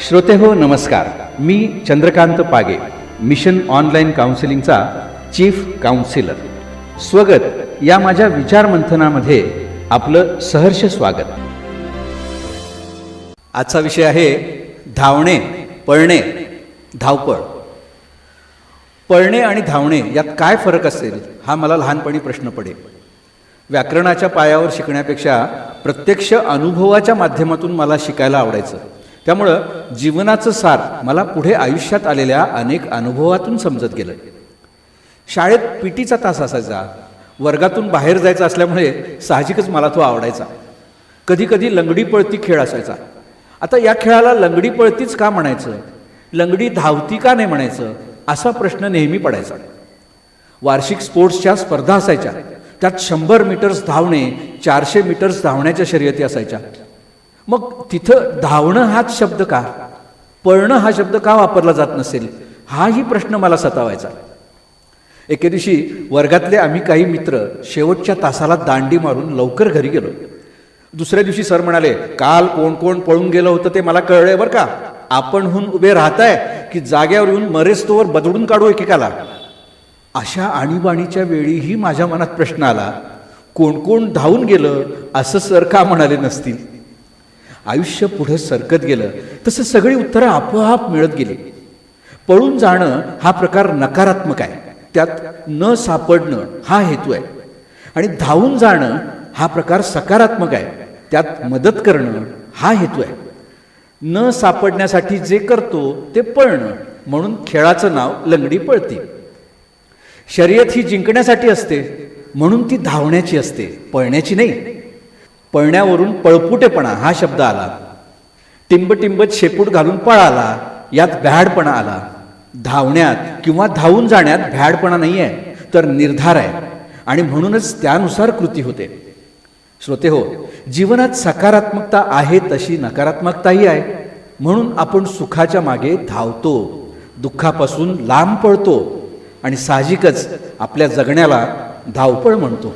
श्रोते हो नमस्कार. मी चंद्रकांत पागे मिशन ऑनलाईन काउन्सिलिंगचा चीफ काउन्सिलर. स्वगत. या माझ्या विचारमंथनामध्ये आपलं सहर्ष स्वागत. आजचा विषय आहे धावणे पळणे धावपळ. पळणे आणि धावणे यात काय फरक असेल हा मला लहानपणी प्रश्न पडेल. व्याकरणाच्या पायावर शिकण्यापेक्षा प्रत्यक्ष अनुभवाच्या माध्यमातून मला शिकायला आवडायचं. त्यामुळं जीवनाचं सार मला पुढे आयुष्यात आलेल्या अनेक अनुभवातून समजत गेलं. शाळेत पी टीचा तास असायचा. वर्गातून बाहेर जायचं असल्यामुळे साहजिकच मला तो आवडायचा. कधी कधी लंगडी पळती खेळ असायचा. आता या खेळाला लंगडी पळतीच का म्हणायचं? लंगडी धावती का नाही म्हणायचं? असा प्रश्न नेहमी पडायचा. वार्षिक स्पोर्ट्सच्या स्पर्धा असायच्या. त्यात शंभर मीटर्स धावणे चारशे मीटर्स धावण्याच्या शर्यती असायच्या. मग तिथं धावणं हाच शब्द का? पळणं हा शब्द का वापरला जात नसेल? हाही प्रश्न मला सतावायचा. एके दिवशी वर्गातले आम्ही काही मित्र शेवटच्या तासाला दांडी मारून लवकर घरी गेलो. दुसऱ्या दिवशी सर म्हणाले काल कोण कोण पळून गेलं होतं ते मला कळलंय बरं का? आपणहून उभे राहताय की जाग्यावर येऊन मरेस्तोवर बदलून काढू एकेकाला. अशा आणीबाणीच्या वेळीही माझ्या मनात प्रश्न आला कोण कोण धावून गेलं असं सर का म्हणाले नसतील? आयुष्य पुढे सरकत गेलं तसं सगळी उत्तरं आपोआप मिळत गेली. पळून जाणं हा प्रकार नकारात्मक आहे. त्यात न सापडणं हा हेतू आहे. आणि धावून जाणं हा प्रकार सकारात्मक आहे. त्यात मदत करणं हा हेतू आहे. न सापडण्यासाठी जे करतो ते पळणं म्हणून खेळाचं नाव लंगडी पळती. शर्यत ही जिंकण्यासाठी असते म्हणून ती धावण्याची असते पळण्याची नाही. पळण्यावरून पळपुटेपणा हा शब्द आला. टिंबटिंबत शेपूट घालून पळाला यात भ्याडपणा आला. धावण्यात किंवा धावून जाण्यात भ्याडपणा नाही आहे तर निर्धार आहे. आणि म्हणूनच त्यानुसार कृती होते. श्रोते हो जीवनात सकारात्मकता आहे तशी नकारात्मकताही आहे. म्हणून आपण सुखाच्या मागे धावतो दुःखापासून लांब पळतो आणि साहजिकच आपल्या जगण्याला धावपळ म्हणतो.